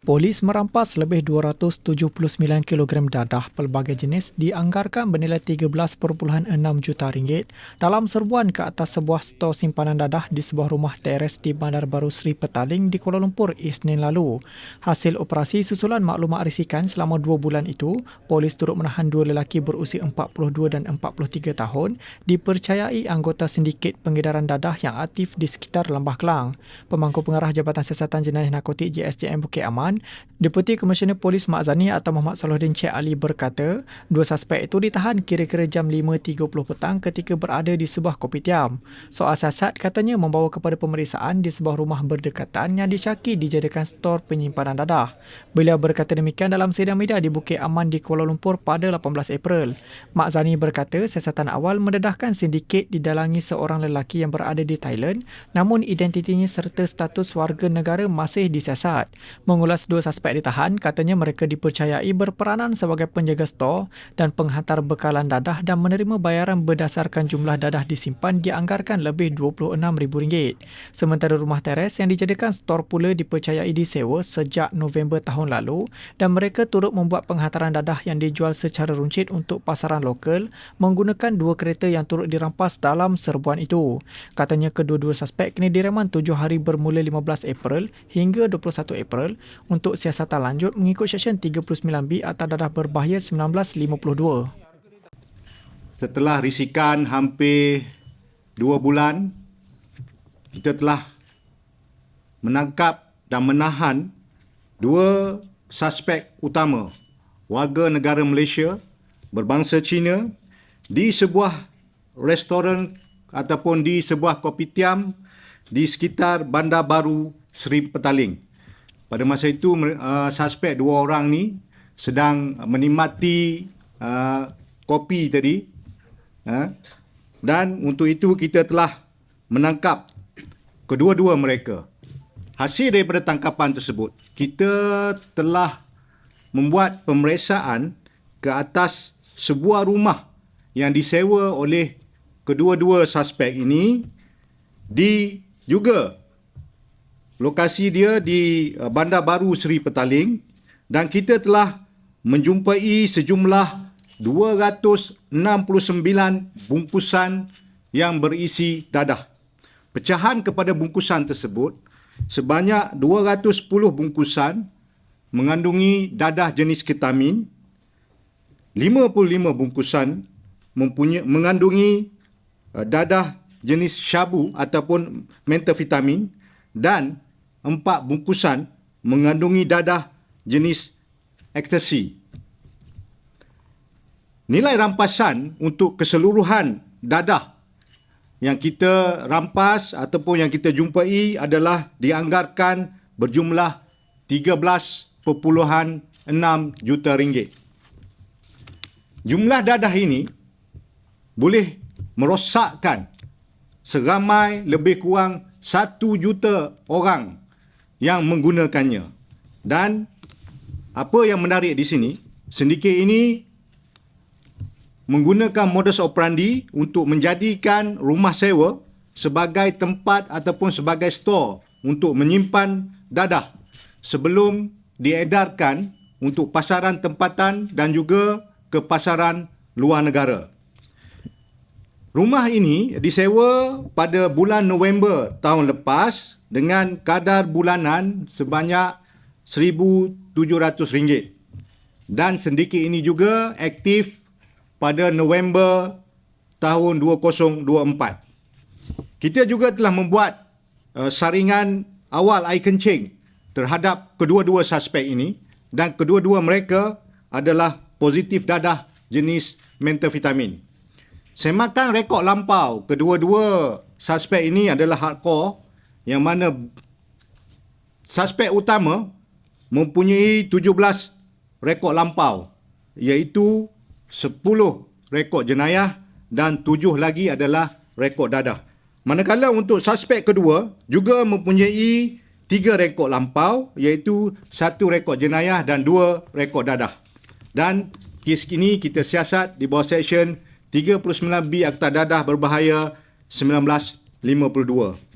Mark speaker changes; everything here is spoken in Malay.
Speaker 1: Polis merampas lebih 279 kg dadah pelbagai jenis dianggarkan bernilai 13.6 juta ringgit dalam serbuan ke atas sebuah stor simpanan dadah di sebuah rumah teres di Bandar Baru Sri Petaling di Kuala Lumpur Isnin lalu. Hasil operasi susulan maklumat risikan selama dua bulan itu, polis turut menahan dua lelaki berusia 42 dan 43 tahun dipercayai anggota sindiket pengedaran dadah yang aktif di sekitar Lembah Kelang. Pemangku pengarah Jabatan Siasatan Jenayah Narkotik JSJM Bukit Aman Rahman, Deputi Komisioner Polis Mak Zani atau Muhammad Salahuddin Cik Ali berkata, dua suspek itu ditahan kira-kira jam 5.30 petang ketika berada di sebuah kopitiam. Soal siasat katanya membawa kepada pemeriksaan di sebuah rumah berdekatan yang disyaki dijadikan stor penyimpanan dadah. Beliau berkata demikian dalam sidang media di Bukit Aman di Kuala Lumpur pada 18 April. Mak Zani berkata siasatan awal mendedahkan sindiket didalangi seorang lelaki yang berada di Thailand namun identitinya serta status warga negara masih disiasat. Mengulas Atas dua suspek ditahan, katanya mereka dipercayai berperanan sebagai penjaga stor dan penghantar bekalan dadah dan menerima bayaran berdasarkan jumlah dadah disimpan dianggarkan lebih RM26,000. Sementara rumah teres yang dijadikan stor pula dipercayai disewa sejak November tahun lalu dan mereka turut membuat penghantaran dadah yang dijual secara runcit untuk pasaran lokal menggunakan dua kereta yang turut dirampas dalam serbuan itu. Katanya kedua-dua suspek kini direman tujuh hari bermula 15 April hingga 21 April untuk siasatan lanjut mengikut Seksyen 39B Atas Dadah Berbahaya 1952.
Speaker 2: Setelah risikan hampir dua bulan, kita telah menangkap dan menahan dua suspek utama warga negara Malaysia berbangsa Cina di sebuah restoran ataupun di sebuah kopitiam di sekitar Bandar Baru Seri Petaling. Pada masa itu uh, suspek dua orang ni sedang menikmati uh, kopi tadi. Uh, dan untuk itu kita telah menangkap kedua-dua mereka. Hasil daripada tangkapan tersebut, kita telah membuat pemeriksaan ke atas sebuah rumah yang disewa oleh kedua-dua suspek ini di juga lokasi dia di uh, Bandar Baru Seri Petaling dan kita telah menjumpai sejumlah 269 bungkusan yang berisi dadah. Pecahan kepada bungkusan tersebut sebanyak 210 bungkusan mengandungi dadah jenis ketamin, 55 bungkusan mempunyai mengandungi uh, dadah jenis syabu ataupun metavitamin dan empat bungkusan mengandungi dadah jenis ekstasi. Nilai rampasan untuk keseluruhan dadah yang kita rampas ataupun yang kita jumpai adalah dianggarkan berjumlah 13.6 juta ringgit. Jumlah dadah ini boleh merosakkan seramai lebih kurang 1 juta orang yang menggunakannya. Dan apa yang menarik di sini, sindiket ini menggunakan modus operandi untuk menjadikan rumah sewa sebagai tempat ataupun sebagai store untuk menyimpan dadah sebelum diedarkan untuk pasaran tempatan dan juga ke pasaran luar negara. Rumah ini disewa pada bulan November tahun lepas dengan kadar bulanan sebanyak RM1,700 dan sedikit ini juga aktif pada November tahun 2024. Kita juga telah membuat uh, saringan awal air kencing terhadap kedua-dua suspek ini dan kedua-dua mereka adalah positif dadah jenis metavitamin. Semakan rekod lampau kedua-dua suspek ini adalah hardcore yang mana suspek utama mempunyai 17 rekod lampau iaitu 10 rekod jenayah dan 7 lagi adalah rekod dadah. Manakala untuk suspek kedua juga mempunyai 3 rekod lampau iaitu 1 rekod jenayah dan 2 rekod dadah. Dan kes ini kita siasat di bawah seksyen 39B Akta Dadah Berbahaya 1952.